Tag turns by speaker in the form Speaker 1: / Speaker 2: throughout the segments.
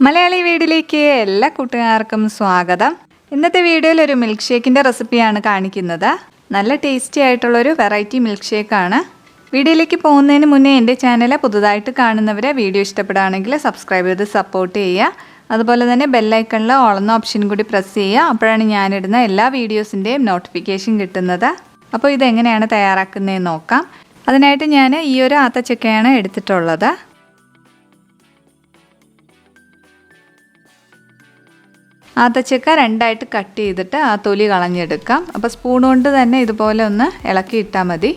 Speaker 1: മലയാളി വീടിലേക്ക് എല്ലാ കൂട്ടുകാർക്കും സ്വാഗതം. ഇന്നത്തെ വീഡിയോയിൽ ഒരു മിൽക്ക് ഷേക്കിന്റെ റെസിപ്പിയാണ് കാണിക്കുന്നത്. നല്ല ടേസ്റ്റി ആയിട്ടുള്ള ഒരു വെറൈറ്റി മിൽക്ക് ഷേക്കാണ് വീഡിയോയിലേക്ക് പോകുന്നതിന് മുന്നേ എന്റെ ചാനൽ പുതുതായിട്ട് കാണുന്നവരെ വീഡിയോ ഇഷ്ടപ്പെടുകയാണെങ്കിൽ സബ്സ്ക്രൈബ് ചെയ്ത് സപ്പോർട്ട് ചെയ്യുക. അതുപോലെ തന്നെ ബെല്ലൈക്കണിൽ ഓളെന്ന ഓപ്ഷൻ കൂടി പ്രസ് ചെയ്യുക. അപ്പോഴാണ് ഞാനിടുന്ന എല്ലാ വീഡിയോസിന്റെയും നോട്ടിഫിക്കേഷൻ കിട്ടുന്നത്. അപ്പോൾ ഇതെങ്ങനെയാണ് തയ്യാറാക്കുന്നതെന്ന് നോക്കാം. അതിനായിട്ട് ഞാൻ ഈ ഒരു ആത്തച്ചക്കയാണ് എടുത്തിട്ടുള്ളത്. ആത്തച്ചക്ക രണ്ടായിട്ട് കട്ട് ചെയ്തിട്ട് ആ തൊലി കളഞ്ഞെടുക്കാം. അപ്പോൾ സ്പൂൺ കൊണ്ട് തന്നെ ഇതുപോലെ ഒന്ന് ഇളക്കി ഇട്ടാൽ മതി.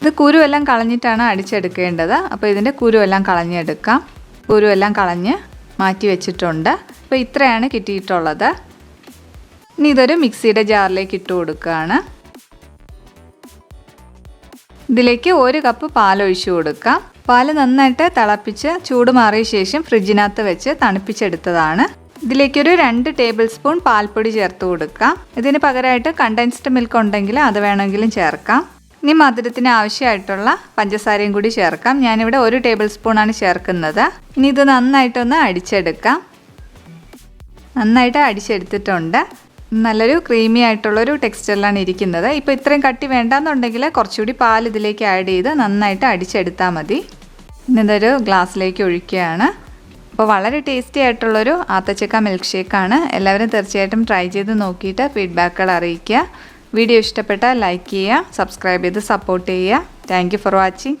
Speaker 1: ഇത് കുരുവെല്ലാം കളഞ്ഞിട്ടാണ് അടിച്ചെടുക്കേണ്ടത്. അപ്പോൾ ഇതിന്റെ കുരുവെല്ലാം കളഞ്ഞെടുക്കാം. കുരുവെല്ലാം കളഞ്ഞ് മാറ്റി വെച്ചിട്ടുണ്ട്. അപ്പോൾ ഇത്രയാണ് കിട്ടിയിട്ടുള്ളത്. ഇനി ഇതൊരു മിക്സിയുടെ ജാറിലേക്ക് ഇട്ട് കൊടുക്കുകയാണ്. ഇതിലേക്ക് ഒരു കപ്പ് പാൽ ഒഴിച്ചു കൊടുക്കാം. പാൽ നന്നായിട്ട് തിളപ്പിച്ച് ചൂട് മാറിയ ശേഷം ഫ്രിഡ്ജിനകത്ത് വെച്ച് തണുപ്പിച്ചെടുത്തതാണ്. ഇതിലേക്കൊരു രണ്ട് ടേബിൾ സ്പൂൺ പാൽപ്പൊടി ചേർത്ത് കൊടുക്കാം. ഇതിന് പകരമായിട്ട് കണ്ടൻസ്ഡ് മിൽക്ക് ഉണ്ടെങ്കിൽ അത് വേണമെങ്കിലും ചേർക്കാം. ഇനി മധുരത്തിന് ആവശ്യമായിട്ടുള്ള പഞ്ചസാരയും കൂടി ചേർക്കാം. ഞാനിവിടെ ഒരു ടേബിൾ സ്പൂണാണ് ചേർക്കുന്നത്. ഇനി ഇത് നന്നായിട്ടൊന്ന് അടിച്ചെടുക്കാം. നന്നായിട്ട് അടിച്ചെടുത്തിട്ടുണ്ട്. നല്ലൊരു ക്രീമി ആയിട്ടുള്ളൊരു ടെക്സ്ചറിലാണ് ഇരിക്കുന്നത്. ഇപ്പോൾ ഇത്രയും കട്ടി വേണ്ടാന്നുണ്ടെങ്കിൽ കുറച്ചുകൂടി പാൽ ഇതിലേക്ക് ആഡ് ചെയ്ത് നന്നായിട്ട് അടിച്ചെടുത്താൽ മതി. ഇതൊരു ഗ്ലാസ്സിലേക്ക് ഒഴിക്കുകയാണ്. അപ്പോൾ വളരെ ടേസ്റ്റി ആയിട്ടുള്ളൊരു ആത്തച്ചക്ക മിൽക്ക് ഷേക്കാണ് എല്ലാവരും തീർച്ചയായിട്ടും ട്രൈ ചെയ്ത് നോക്കിയിട്ട് ഫീഡ്ബാക്കുകൾ അറിയിക്കുക. വീഡിയോ ഇഷ്ടപ്പെട്ടാൽ ലൈക്ക് ചെയ്യുക സബ്സ്ക്രൈബ് ചെയ്ത് സപ്പോർട്ട് ചെയ്യുക. Thank for watching